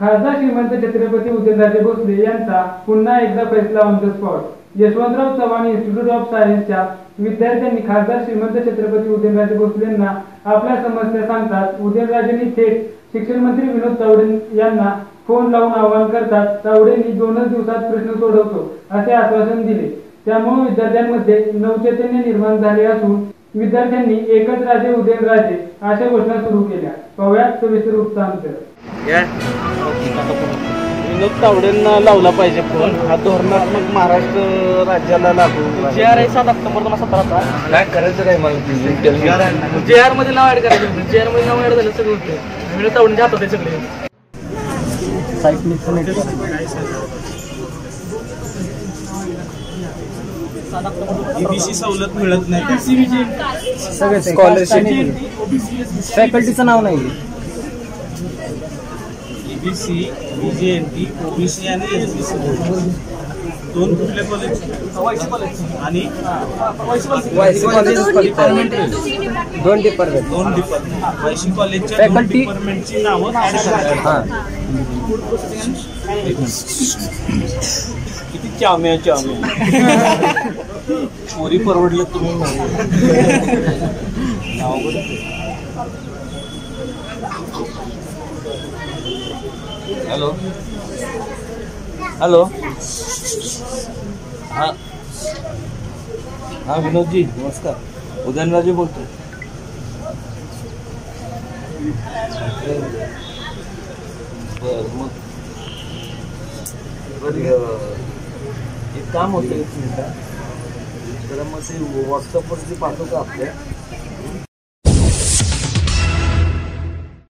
खासदार श्रीमंत छत्रपती उदयनराजे भोसले यांचा पुन्हा एकदा फैसला on the spot Yashwantrao Chavan institute of सायन्सच्या विद्यार्थ्यांनी खासदार श्रीमंत छत्रपती उदयनराजे भोसले यांना आपल्या समस्या सांगतात. उदयनराजेंनी थेट शिक्षण मंत्री विनोद तावडे यांना फोन लावून आवाहन करतात. तावडेंनी दोनच दिवसात प्रश्न सोडवतो असे आश्वासन दिले. त्यामुळे विद्यार्थ्यांमध्ये नवचैतन्य निर्माण झाले असून विद्यार्थ्यांनी एकच राजे उदयनराजे अशा घोषणा सुरू केल्या. पाहुयात सविस्तर वृत्तांत. विनोद तावडेंना लावला पाहिजे फोन. हा धोरणात्मक महाराष्ट्र राज्याला लागू जे आर आहे सात ऑक्टोबर दोन हजार सतराचा काय करायचं काय मला जे आरमध्ये नाव ऍड करायचं. जे आरमध्ये नाव ऍड झालं सगळं होतं. विनोद तावडेंच्या हातात आहे सगळे. ईबीसी सवलत मिळत नाही. स्कॉलरशिप फॅकल्टीचं नाव नाही. ईबीसी बीजेएनटी ओबीसी आणि एसबीसी दोन कुठल्या कॉलेज आणि? दोन डिपार्टमेंट दोन डिपार्टमेंट वायशी कॉलेजच्या दोन डिपार्टमेंटची नावं ऍड करायची हां. किती चाम्या चाम्या चोरी परवडलं तुम्ही हॅलो. हॅलो. हा. हा विनोदजी नमस्कार. उदयनराजे बोलतो बरं मग. बरं काम होतं. एक मिनिट तर मग ते व्हॉट्सअपवरती पाठवतो आपल्या.